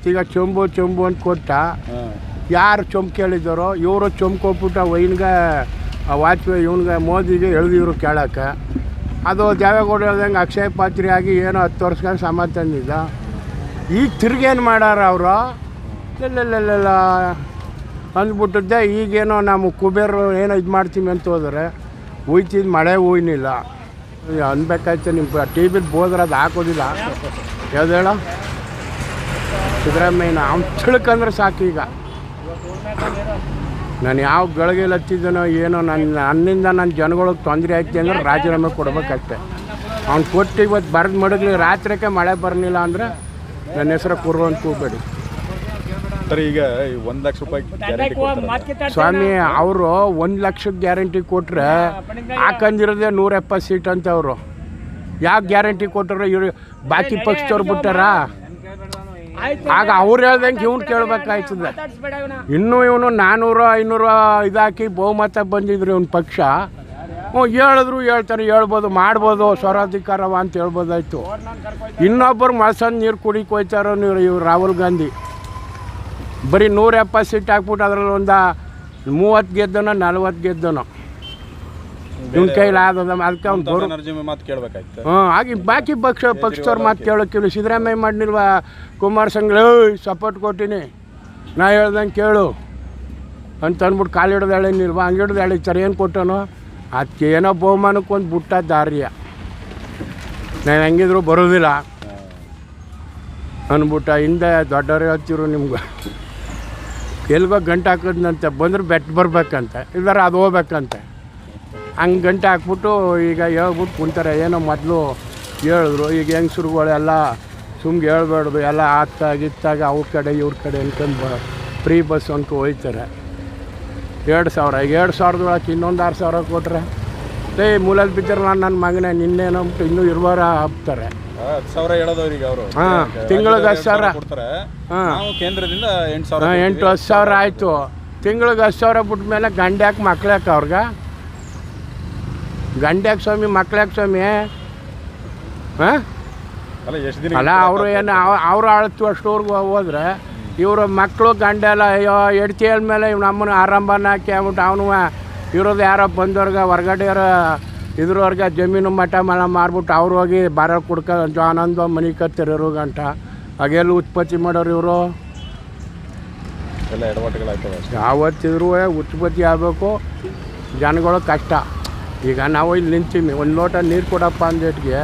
ಈಗ ಚೊಂಬು ಚೊಂಬು ಅಂತ ಕೊಟ್ಟ ಯಾರು ಚೊಂಬು ಕೇಳಿದ್ದಾರೋ ಇವರು ಚೊಂಬು ಕೊಟ್ಬಿಟ್ಟು ವೈನ್ಗೆ ವಾಜಪೇಯಿ ಇವನ್ಗೆ ಮೋದಿಗೆ ಎಳ್ದಿದ್ರು ಕೇಳೋಕ್ಕೆ. ಅದು ದೇವೇಗೌಡ ಹೇಳ್ದಂಗೆ ಅಕ್ಷಯ ಪಾತ್ರೆ ಆಗಿ ಏನೋ ಹತ್ತು ವರ್ಷಕ್ಕೆ ಸಮ ತಂದಿದ್ದ. ಈಗ ತಿರ್ಗೇನು ಮಾಡ್ಯಾರ ಅವರು? ಇಲ್ಲೆಲ್ಲ ಅಂದ್ಬಿಟ್ಟಿದ್ದೆ ಈಗೇನೋ ನಮ್ಮ ಕುಬೇರು ಏನೋ ಇದು ಮಾಡ್ತೀವಿ ಅಂತ ಹೋದರೆ ಉಯ್ತಿದ್ದು ಮಳೆ ಉಯ್ನಿಲ್ಲ. ಅನ್ಬೇಕಾಯ್ತು ನಿಮ್ಮ ಟಿ ವಿಲಿ ಹೋದ್ರೆ ಅದು ಹಾಕೋದಿಲ್ಲ. ಯಾವ್ದು ಹೇಳೋ? ಸಿದ್ದರಾಮಯ್ಯನ ಅವ್ನು ತಿಳ್ಕಂದ್ರೆ ಸಾಕು ಈಗ. ನಾನು ಯಾವ ಗಳಿಗೆಲ್ಲ ಹತ್ತಿದ್ದನೋ ಏನೋ ನನ್ನ ನನ್ನಿಂದ ನನ್ನ ಜನಗಳಿಗೆ ತೊಂದರೆ ಆಯ್ತು ಅಂದ್ರೆ ರಾಜೀನಾಮೆ ಕೊಡ್ಬೇಕಷ್ಟೆ. ಅವ್ನು ಕೊಟ್ಟು ಇವತ್ತು ಬರೆದು ಮಡಗ್ಲಿ ರಾತ್ರಿಕೆ ಮಳೆ ಬರಲಿಲ್ಲ ಅಂದರೆ ನನ್ನ ಹೆಸರು ಕುರು ಅಂತ ಕೂಬೇಡಿ ಸರ್ ಈಗ ಒಂದು ಲಕ್ಷ ರೂಪಾಯಿ ಗ್ಯಾರಂಟಿ ಸ್ವಾಮಿ ಅವರು ಒಂದು ಲಕ್ಷದ ಗ್ಯಾರಂಟಿ ಕೊಟ್ಟರೆ ಹಾಕಂದಿರೋದೇ ನೂರ ಎಪ್ಪತ್ತು ಸೀಟ್ ಅಂತ ಅವರು. ಯಾವ ಗ್ಯಾರಂಟಿ ಕೊಟ್ಟರು ಇವ್ರು? ಬಾಕಿ ಪಕ್ಷದವ್ರು ಬಿಟ್ಟಾರ? ಆಗ ಅವ್ರು ಹೇಳ್ದಂಗೆ ಇವ್ನು ಕೇಳ್ಬೇಕಾಯ್ತದ. ಇನ್ನು ಇವನು ನಾನ್ನೂರು ಐನೂರು ಇದಾಕಿ ಬಹುಮತ ಬಂದಿದ್ರು ಇವನ ಪಕ್ಷ. ಹ್ಞೂ ಹೇಳಿದ್ರು ಹೇಳ್ತಾರೆ ಹೇಳ್ಬೋದು ಮಾಡ್ಬೋದು ಸ್ವರಾಧಿಕಾರವ ಅಂತ ಹೇಳ್ಬೋದಾಯ್ತು. ಇನ್ನೊಬ್ಬರು ಮಸಂದ್ ನೀರು ಕುಡಿಕ್ ಹೋಯ್ತಾರೋ ನೀವು ಇವ್ರು ರಾಹುಲ್ ಗಾಂಧಿ. ಬರೀ ನೂರ ಎಪ್ಪತ್ತು ಸೀಟ್ ಹಾಕ್ಬಿಟ್ಟು ಅದರಲ್ಲಿ ಒಂದು ಮೂವತ್ತು ಗೆದ್ದನೋ ನಲ್ವತ್ತು ಗೆದ್ದನೋ. ಇವನ ಕೈಲಿ ಆದದ ಅದಕ್ಕೆ ಅವ್ನು ಗೌರವ ಮಾತು ಕೇಳ್ಬೇಕಾಯ್ತು. ಹಾಂ ಹಾಗೆ ಬಾಕಿ ಪಕ್ಷ ಪಕ್ಷದವ್ರ ಮಾತು ಕೇಳೋಕ್ಕಿಲ್ಲ ಸಿದ್ದರಾಮಯ್ಯ ಮಾಡಿಲ್ವಾ ಕುಮಾರಸ್ವಾಮಿ ಸಪೋರ್ಟ್ ಕೊಟ್ಟಿನಿ. ನಾ ಹೇಳ್ದಂಗೆ ಕೇಳು. ಅಂತ ಅಂದ್ಬಿಟ್ಟು ಕಾಲು ಹಿಡ್ದು ಎಳೆನಿಲ್ವಾ ಹಂಗೆ ಹಿಡ್ದು ಎಳಿತಾರೆ ಏನು ಕೊಟ್ಟನೋ? ಅದಕ್ಕೆ ಏನೋ ಬಹುಮಾನಕ್ಕೆ ಒಂದು ಬುಟ್ಟ ದಾರಿಯ. ನಾನು ಹೆಂಗಿದ್ರು ಬರೋದಿಲ್ಲ. ಅಂದ್ಬಿಟ್ಟ ಹಿಂದೆ ದೊಡ್ಡವ್ರು ಹೇಳ್ತಿರು ನಿಮ್ಗೆ. ಎಲ್ಗೋ ಗಂಟೆ ಹಾಕೋದ್ನಂತೆ ಬಂದ್ರೆ ಬೆಟ್ ಬರಬೇಕಂತೆ. ಇಲ್ಲಾರ ಅದು ಹೋಗ್ಬೇಕಂತೆ. ಹಂಗೆ ಗಂಟೆ ಹಾಕ್ಬಿಟ್ಟು ಈಗ ಹೇಳ್ಬಿಟ್ಟು ಕುಂತಾರೆ. ಏನೋ ಮೊದಲು ಹೇಳಿದ್ರು. ಈಗ ಹೆಂಗಸ್ರುಗಳೆಲ್ಲ ಸುಮ್ಗೆ ಹೇಳ್ಬಾರ್ದು ಎಲ್ಲ ಆಗ್ತಾಗಿತ್ತಾಗ ಅವ್ರ ಕಡೆ ಇವ್ರ ಕಡೆ ಅನ್ಕೊಂಡು ಫ್ರೀ ಬಸ್ ಅನ್ಕೊ ಹೋಯ್ತಾರೆ. ಎರಡು ಸಾವಿರ. ಈಗ ಎರಡು ಸಾವಿರದೊಳಗೆ ಇನ್ನೊಂದು ಆರು ಸಾವಿರ ಕೊಟ್ಟರೆ ಏ ಮೂಲಲ್ಲಿ ಬಿದ್ದರೆ ನಾನು ನನ್ನ ಮಗನೇ ನಿನ್ನೇನೋ ಅಂದ್ಬಿಟ್ಟು ಇನ್ನೂ ಇರುವಾರ ಹಾಕ್ತಾರೆ. ಸಾವಿರ ಅವರು. ಹಾಂ ತಿಂಗ್ಳಿಗೆ ಹತ್ತು ಸಾವಿರ. ಹಾ. ಕೇಂದ್ರದಿಂದ ಎಂಟು ಸಾವಿರ. ಎಂಟು ಹತ್ತು ಸಾವಿರ ಆಯಿತು. ತಿಂಗಳಿಗೆ ಹತ್ತು ಸಾವಿರ ಬಿಟ್ಟ ಮೇಲೆ ಗಂಡ್ಯಾಕೆ ಮಕ್ಳ್ಯಾಕೆ ಅವ್ರಿಗೆ ಗಂಡ್ಯಾಕೆ ಸ್ವಾಮಿ ಮಕ್ಳ್ಯಾಕೆ ಸ್ವಾಮಿ ಹಾಂ? ಅಲ್ಲ ಅವರು ಏನು ಅವ್ರು ಆಳ್ತು ಅಷ್ಟೋರ್ಗು ಹೋದ್ರೆ ಇವರು ಮಕ್ಕಳು ಗಂಡ ಎಲ್ಲ ಅಯ್ಯೋ ಎಡ್ತಿ ಮೇಲೆ ಇವ್ ನಮ್ಮನ್ನು ಆರಂಭನ ಹಾಕಿ ಅವನು ಇರೋದು ಯಾರೋ ಬಂದವ್ರಿಗೆ ಹೊರ್ಗಡೆಯವ್ರ ಇದ್ರವ್ರಿಗೆ ಜಮೀನು ಮಠ ಮನೆ ಮಾರ್ಬಿಟ್ಟು ಅವ್ರು ಹೋಗಿ ಬಾರ ಕುಡ್ಕ ಆನಂದ ಮನೆ ಕತ್ತಿರೋರು ಗಂಟ ಹಾಗೆಲ್ಲ ಉತ್ಪತ್ತಿ ಮಾಡೋರು ಇವರು? ಯಾವತ್ತಿದ್ರೂ ಉತ್ಪತ್ತಿ ಆಗಬೇಕು. ಜನಗಳು ಕಷ್ಟ. ಈಗ ನಾವು ಇಲ್ಲಿ ನಿಂತೀವಿ ಒಂದು ಲೋಟ ನೀರು ಕೊಡಪ್ಪ ಅಂದೇಟ್ಗೆ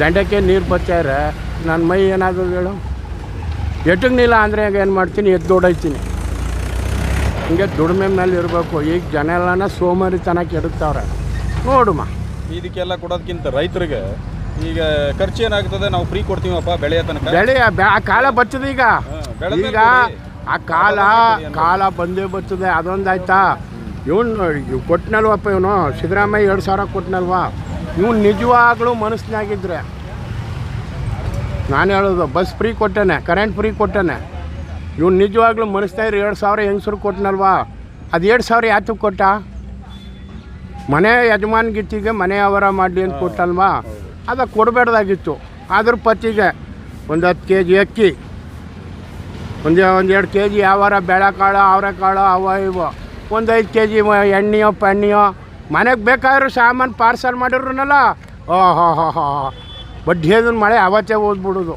ದಂಡಕ್ಕೆ ನೀರು ಬಚ್ಚಾರೆ ನನ್ನ ಮೈ ಏನಾದರೂ ಹೇಳು? ಎಟ್ಟಗ್ನಿಲ್ಲ ಅಂದರೆ ಈಗ ಏನು ಮಾಡ್ತೀನಿ? ಎದ್ದು ದೊಡೈತೀನಿ. ಹಿಂಗೆ ದುಡಿಮೆ ಮೇಲೆ ಇರಬೇಕು. ಈಗ ಜನ ಎಲ್ಲನ ಸೋಮಾರಿತನ ಕೆಡುತ್ತವ್ರೆ ನೋಡುಮ್ಮ ಇದಕ್ಕೆಲ್ಲ ಕೊಡೋದಕ್ಕಿಂತ ರೈತರಿಗೆ ಈಗ ಖರ್ಚು ಏನಾಗ್ತದೆ? ನಾವು ಫ್ರೀ ಕೊಡ್ತೀವಪ್ಪ ಬೆಳೆಯ ತನಕ? ಬೆಳೆ ಬೆ- ಆ ಕಾಲ ಬರ್ತದೆ ಈಗ. ಈಗ ಆ ಕಾಲ ಕಾಲ ಬಂದೇ ಬಚ್ಚದೆ ಅದೊಂದು ಆಯ್ತಾ? ಇವನು ಕೊಟ್ಟನಲ್ವಪ್ಪ ಇವನು? ಸಿದ್ದರಾಮಯ್ಯ ಎರಡು ಸಾವಿರ ಕೊಟ್ಟನಲ್ವಾ ಇವನು ನಿಜವಾಗ್ಲೂ ಮನಸ್ಸಿನಾಗಿದ್ರೆ. ನಾನು ಹೇಳೋದು, ಬಸ್ ಫ್ರೀ ಕೊಟ್ಟೆನೆ, ಕರೆಂಟ್ ಫ್ರೀ ಕೊಟ್ಟೆನೆ. ಇವ್ನು ನಿಜವಾಗ್ಲೂ ಮನಸ್ಸಿನಾಗ್ರಿ ಎರಡು ಸಾವಿರ ಹೆಂಗಸರು ಕೊಟ್ಟನಲ್ವಾ ಅದು ಎರಡು ಸಾವಿರ ಯಾತಕ್ಕೆ ಕೊಟ್ಟ? ಮನೆ ಯಜಮಾನ್ಗಿತ್ತಿಗೆ ಮನೆ ಅವರ ಮಾಡಲಿ ಅಂತ ಕೊಟ್ಟಲ್ವಾ? ಅದು ಕೊಡಬೇಡ್ದಾಗಿತ್ತು. ಅದ್ರ ಪತಿಗೆ ಒಂದು ಹತ್ತು ಕೆ ಜಿ ಅಕ್ಕಿ, ಒಂದು ಒಂದು ಎರಡು ಕೆ ಜಿ ಯಾವಾರ ಬೇಳೆಕಾಳು, ಅವರೆಕಾಳು, ಅವ, ಇವು. ಒಂದು ಐದು ಕೆ ಜಿ ಎಣ್ಣೆಯೋ, ಪಣ್ಣೆಯೋ, ಮನೆಗೆ ಬೇಕಾದ್ರೂ ಸಾಮಾನು ಪಾರ್ಸಲ್ ಮಾಡಿರೋನಲ್ಲ ಓ ಹೋ ಹೋ ಹೋ ಬಡ್ಡಿ ಅದನ್ನ ಮಳೆ ಅವತ್ತೇ ಓದ್ಬಿಡೋದು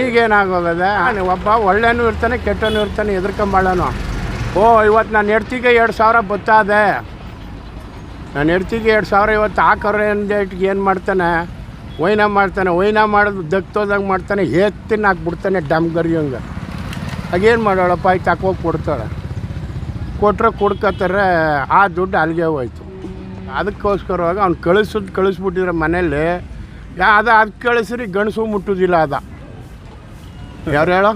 ಈಗೇನಾಗೋಗದೆ ಒಬ್ಬ ಒಳ್ಳೆನೂ ಇರ್ತಾನೆ, ಕೆಟ್ಟನೂ ಇರ್ತಾನೆ ಎದ್ರಕೊಂಬಾಳನು ಓ ಇವತ್ತು ನಾನು ಹೆಡ್ತಿಗೆ ಎರಡು ಸಾವಿರ ಬತ್ತಾದೆ. ನಾನು ಹೆಡ್ತಿಗೆ ಎರಡು ಸಾವಿರ ಇವತ್ತು ಹಾಕೋರೆ ಅಂದೇಟ್ಗೆ ಏನು ಮಾಡ್ತಾನೆ? ಒಯ್ನ ಮಾಡ್ತಾನೆ ಒಯ್ನ ಮಾಡೋದು ದಕ್ತೋದಂಗೆ ಮಾಡ್ತಾನೆ ಎತ್ತಿನ ಹಾಕ್ಬಿಡ್ತಾನೆ ಡಮ್ ಗರಿಯಂಗೆ. ಹಾಗೇನು ಮಾಡೋಳಪ್ಪ, ಆಯ್ತು ಹಾಕೋಗಿ ಕೊಡ್ತಾಳೆ. ಕೊಟ್ಟರೆ ಕೊಡ್ಕತ್ತಾರೆ, ಆ ದುಡ್ಡು ಅಲ್ಲಿಗೆ ಹೋಯ್ತು. ಅದಕ್ಕೋಸ್ಕರವಾಗ ಅವ್ನು ಕಳಿಸೋದು ಕಳಿಸ್ಬಿಟ್ಟಿದ್ರೆ ಮನೇಲಿ ಯಾ ಅದ ಅದು ಕಳಿಸ್ರಿ ಗಣಸು ಮುಟ್ಟುದಿಲ್ಲ ಅದ. ಯಾರು ಹೇಳೋ?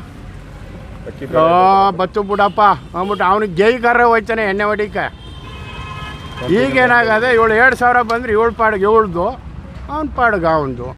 ಬತ್ತು ಬಿಡಪ್ಪ. ಅಂದ್ಬಿಟ್ಟು ಅವ್ನಿಗೆ ಜೈಗಾರ ಹೋಯ್ತಾನೆ ಎಣ್ಣೆ ಹೊಡಿಕೆ. ಈಗೇನಾಗದೆ ಏಳು ಎರಡು ಸಾವಿರ ಬಂದ್ರೆ ಏಳು ಪಾಡಿಗೆ ಇವಳ್ದು, ಅವ್ನು ಪಾಡಿಗೆ ಅವನದು.